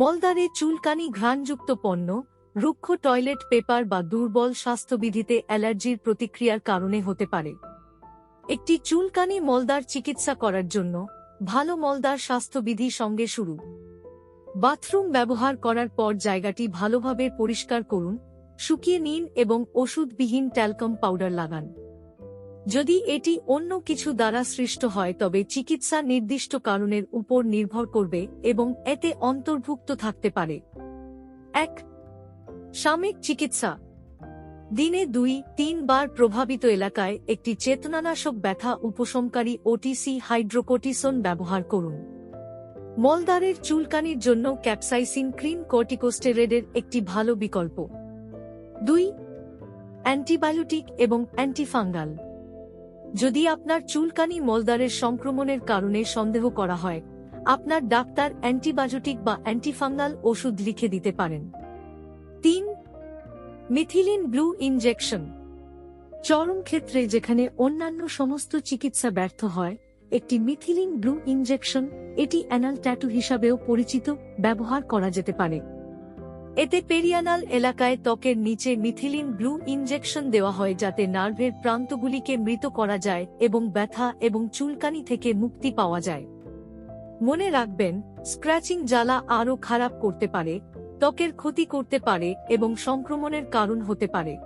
মলদারে চুলকানি ঘ্রাণযুক্ত পণ্য, রুক্ষ টয়লেট পেপার বা দুর্বল স্বাস্থ্যবিধিতে অ্যালার্জির প্রতিক্রিয়ার কারণে হতে পারে। একটি চুলকানি মলদার চিকিৎসা করার জন্য ভালো মলদার স্বাস্থ্যবিধি সঙ্গে শুরু। বাথরুম ব্যবহার করার পর জায়গাটি ভালোভাবে পরিষ্কার করুন, শুকিয়ে নিন এবং ওষুধবিহীন ট্যালকম পাউডার লাগান। যদি এটি অন্য কিছু দ্বারা সৃষ্ট হয়, তবে চিকিৎসা নির্দিষ্ট কারণের উপর নির্ভর করবে এবং এতে অন্তর্ভুক্ত থাকতে পারে। এক, সাময়িক চিকিৎসা। দিনে দুই তিনবার প্রভাবিত এলাকায় একটি চেতনানাশক ব্যথা উপশমকারী ওটিসি হাইড্রোকোটিসন ব্যবহার করুন। মলদারের চুলকানির জন্য ক্যাপসাইসিন ক্রিম কর্টিকোস্টেরয়েডের একটি ভালো বিকল্প। দুই, অ্যান্টিবায়োটিক এবং অ্যান্টিফাঙ্গাল। যদি আপনার চুলকানি মলদারের সংক্রমণের কারণে সন্দেহ করা হয়, আপনার ডাক্তার অ্যান্টিবায়োটিক বা অ্যান্টিফাঙ্গাল ওষুধ লিখে দিতে পারেন। তিন, মিথিলিন ব্লু ইনজেকশন। চরম ক্ষেত্রে যেখানে অন্যান্য সমস্ত চিকিৎসা ব্যর্থ হয়, একটি মিথিলিন ব্লু ইনজেকশন এটি অ্যানাল ট্যাটু হিসাবেও পরিচিত, ব্যবহার করা যেতে পারে। এতে পেরিয়ানাল এলাকায় ত্বকের নিচে মিথিলিন ব্লু ইনজেকশন দেওয়া হয় যাতে নার্ভের প্রান্তগুলিকে মৃত করা যায় এবং ব্যথা এবং চুলকানি থেকে মুক্তি পাওয়া যায়। মনে রাখবেন, স্ক্র্যাচিং জ্বালা আরও খারাপ করতে পারে, ত্বকের ক্ষতি করতে পারে এবং সংক্রমণের কারণ হতে পারে।